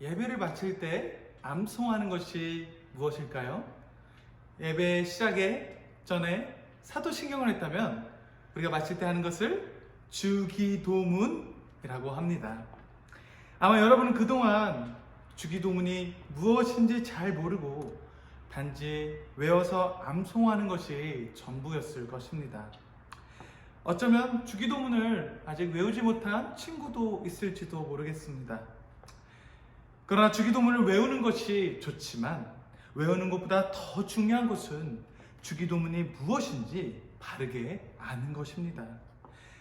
예배를 마칠 때 암송하는 것이 무엇일까요? 예배 시작에 전에 사도신경을 했다면 우리가 마칠 때 하는 것을 주기도문이라고 합니다. 아마 여러분은 그동안 주기도문이 무엇인지 잘 모르고 단지 외워서 암송하는 것이 전부였을 것입니다. 어쩌면 주기도문을 아직 외우지 못한 친구도 있을지도 모르겠습니다. 그러나 주기도문을 외우는 것이 좋지만 외우는 것보다 더 중요한 것은 주기도문이 무엇인지 바르게 아는 것입니다.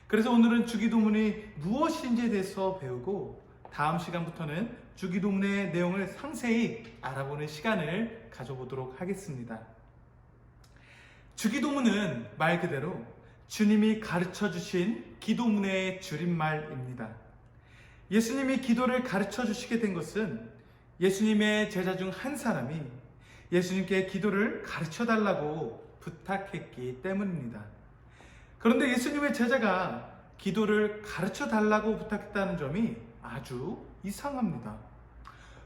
그래서 오늘은 주기도문이 무엇인지에 대해서 배우고 다음 시간부터는 주기도문의 내용을 상세히 알아보는 시간을 가져보도록 하겠습니다. 주기도문은 말 그대로 주님이 가르쳐 주신 기도문의 줄임말입니다. 예수님이 기도를 가르쳐 주시게 된 것은 예수님의 제자 중 한 사람이 예수님께 기도를 가르쳐 달라고 부탁했기 때문입니다. 그런데 예수님의 제자가 기도를 가르쳐 달라고 부탁했다는 점이 아주 이상합니다.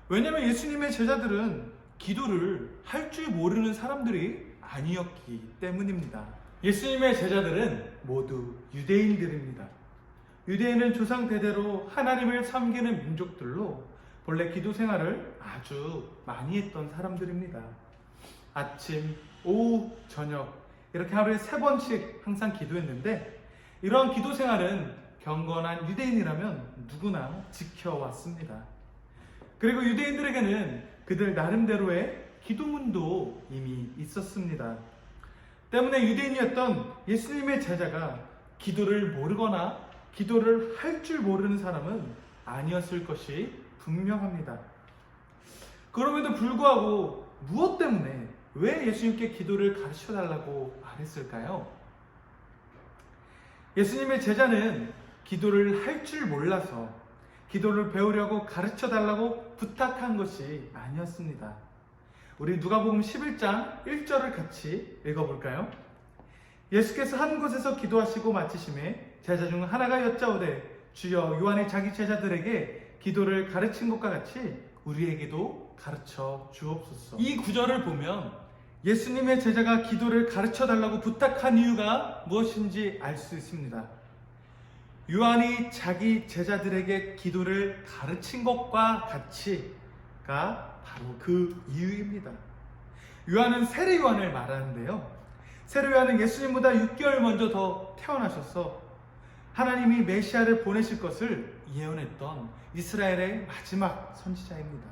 왜냐하면 예수님의 제자들은 기도를 할 줄 모르는 사람들이 아니었기 때문입니다. 예수님의 제자들은 모두 유대인들입니다. 유대인은 조상 대대로 하나님을 섬기는 민족들로 본래 기도 생활을 아주 많이 했던 사람들입니다. 아침, 오후, 저녁 이렇게 하루에 세 번씩 항상 기도했는데 이러한 기도 생활은 경건한 유대인이라면 누구나 지켜왔습니다. 그리고 유대인들에게는 그들 나름대로의 기도문도 이미 있었습니다. 때문에 유대인이었던 예수님의 제자가 기도를 모르거나 기도를 할 줄 모르는 사람은 아니었을 것이 분명합니다. 그럼에도 불구하고 무엇 때문에 왜 예수님께 기도를 가르쳐 달라고 말했을까요? 예수님의 제자는 기도를 할 줄 몰라서 기도를 배우려고 가르쳐 달라고 부탁한 것이 아니었습니다. 우리 누가복음 11장 1절을 같이 읽어볼까요? 예수께서 한 곳에서 기도하시고 마치심에 제자 중 하나가 여짜오되 주여 요한의 자기 제자들에게 기도를 가르친 것과 같이 우리에게도 가르쳐 주옵소서. 이 구절을 보면 예수님의 제자가 기도를 가르쳐 달라고 부탁한 이유가 무엇인지 알 수 있습니다. 요한이 자기 제자들에게 기도를 가르친 것과 같이가 바로 그 이유입니다. 요한은 세례 요한을 말하는데요. 세례 요한은 예수님보다 6개월 먼저 더 태어나셔서 하나님이 메시아를 보내실 것을 예언했던 이스라엘의 마지막 선지자입니다.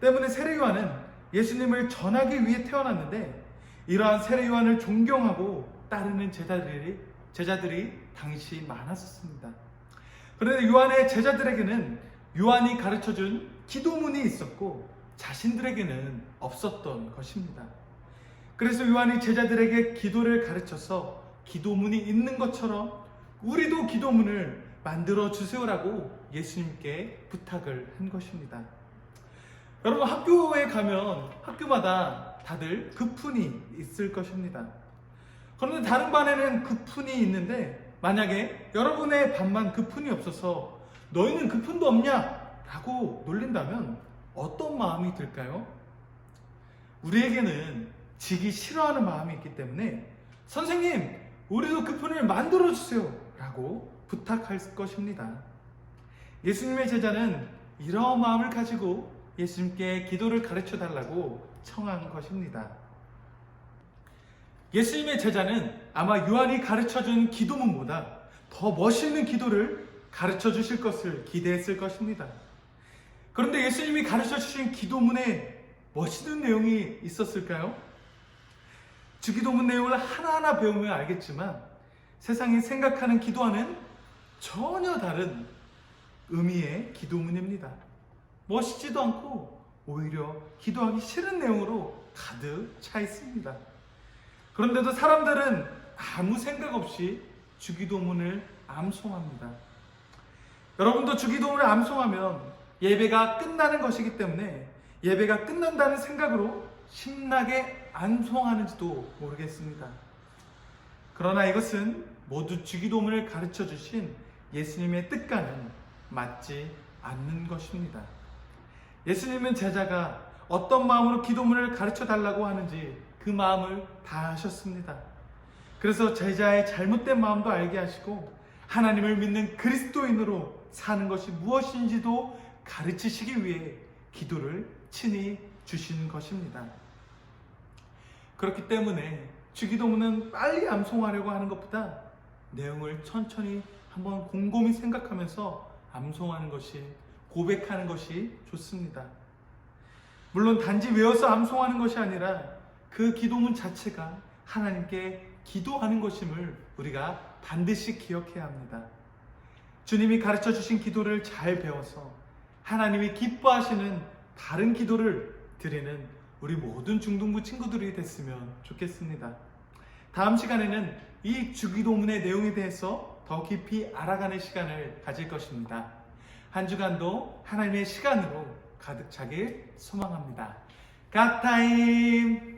때문에 세례 요한은 예수님을 전하기 위해 태어났는데 이러한 세례 요한을 존경하고 따르는 제자들이 제자들이 당시 많았었습니다. 그런데 요한의 제자들에게는 요한이 가르쳐준 기도문이 있었고 자신들에게는 없었던 것입니다. 그래서 요한이 제자들에게 기도를 가르쳐서 기도문이 있는 것처럼 우리도 기도문을 만들어 주세요라고 예수님께 부탁을 한 것입니다. 여러분 학교에 가면 학교마다 다들 급훈이 있을 것입니다. 그런데 다른 반에는 급훈이 있는데 만약에 여러분의 반만 급훈이 없어서 너희는 급훈도 없냐? 라고 놀린다면 어떤 마음이 들까요? 우리에게는 지기 싫어하는 마음이 있기 때문에 선생님, 우리도 급훈을 만들어 주세요. 라고 부탁할 것입니다. 예수님의 제자는 이러한 마음을 가지고 예수님께 기도를 가르쳐 달라고 청한 것입니다. 예수님의 제자는 아마 요한이 가르쳐 준 기도문보다 더 멋있는 기도를 가르쳐 주실 것을 기대했을 것입니다. 그런데 예수님이 가르쳐 주신 기도문에 멋있는 내용이 있었을까요? 주기도문 내용을 하나하나 배우면 알겠지만 세상이 생각하는 기도와는 전혀 다른 의미의 기도문입니다. 멋있지도 않고 오히려 기도하기 싫은 내용으로 가득 차 있습니다. 그런데도 사람들은 아무 생각 없이 주기도문을 암송합니다. 여러분도 주기도문을 암송하면 예배가 끝나는 것이기 때문에 예배가 끝난다는 생각으로 신나게 암송하는지도 모르겠습니다. 그러나 이것은 모두 주기도문을 가르쳐 주신 예수님의 뜻과는 맞지 않는 것입니다. 예수님은 제자가 어떤 마음으로 기도문을 가르쳐 달라고 하는지 그 마음을 다 아셨습니다. 그래서 제자의 잘못된 마음도 알게 하시고 하나님을 믿는 그리스도인으로 사는 것이 무엇인지도 가르치시기 위해 기도를 친히 주신 것입니다. 그렇기 때문에 주기도문은 빨리 암송하려고 하는 것보다 내용을 천천히 한번 곰곰이 생각하면서 암송하는 것이 고백하는 것이 좋습니다. 물론 단지 외워서 암송하는 것이 아니라 그 기도문 자체가 하나님께 기도하는 것임을 우리가 반드시 기억해야 합니다. 주님이 가르쳐 주신 기도를 잘 배워서 하나님이 기뻐하시는 다른 기도를 드리는 우리 모든 중등부 친구들이 됐으면 좋겠습니다. 다음 시간에는 이 주기도문의 내용에 대해서 더 깊이 알아가는 시간을 가질 것입니다. 한 주간도 하나님의 시간으로 가득 차길 소망합니다. 갓타임!